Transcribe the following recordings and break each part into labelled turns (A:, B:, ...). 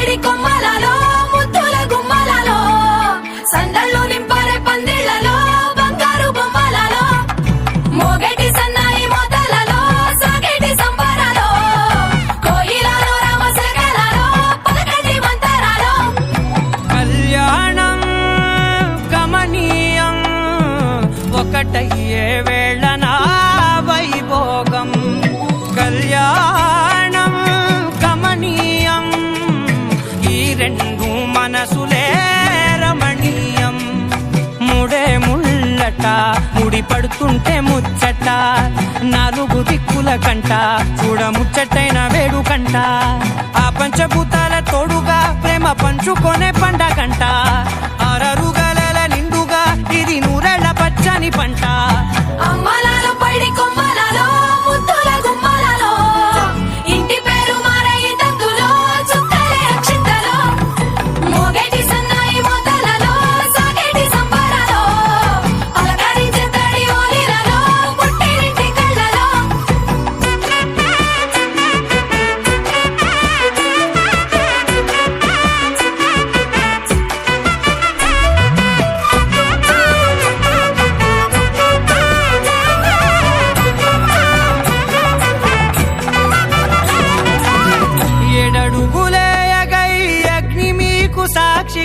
A: పైడి కొమ్మలలో ముద్దుల గుమ్మలలో సందళ్ళు నింపారే పందిళ్ళలో బంగారు బొమ్మలలో మోగటి సన్నాయి మోతలలో సాగటి సంబరాలో కోయిలలో రామశకలలో పలకటి మంతరాలో
B: కళ్యాణం గమనీయం ఒకటయ్యే వేళ రెండు మనసులే రమణీయం. ముడే ముళ్ళట ముడి పడుతుంటే ముచ్చట. నాలుగు దిక్కుల కంట చూడ ముచ్చటైన వేడుకంట ఆ పంచభూతాల తోడుగా ప్రేమ పంచుకొనే పండగంట ఆరరుగల నిండుగా ఇది నూరెళ్ళ పచ్చని పంట.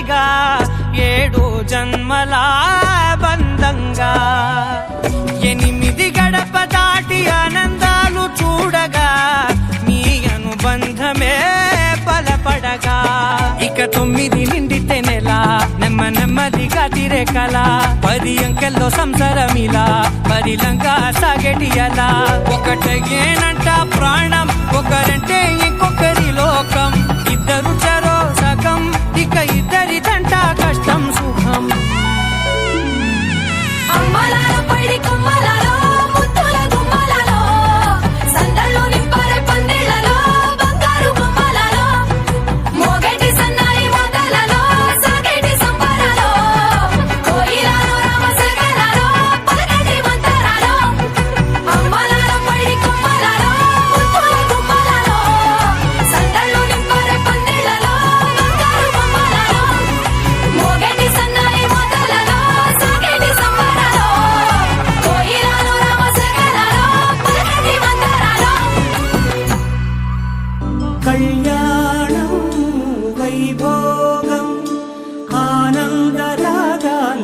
B: సాక్షిగా ఏడు జన్మల బంధంగా. ఎనిమిది గడప దాటి ఆనందాలు చూడగా మీ అనుబంధమే బలపడగా. ఇక తొమ్మిది నిండితే నెల నెమ్మ నెమ్మదిగా తిరే కళ పది అంకెల్లో సంసారమిలా పరిలంగా సాగేటి అలా ఒకటేనంట ప్రాణం ఒకరంటే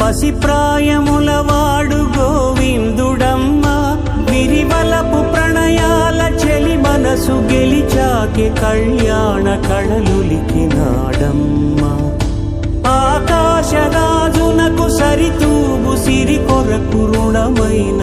C: పసిప్రాయముల వాడు గోవిందుడమ్మ. విరివలపు ప్రణయాల చెలి మనసు గెలిచాకి కళ్యాణ కళలు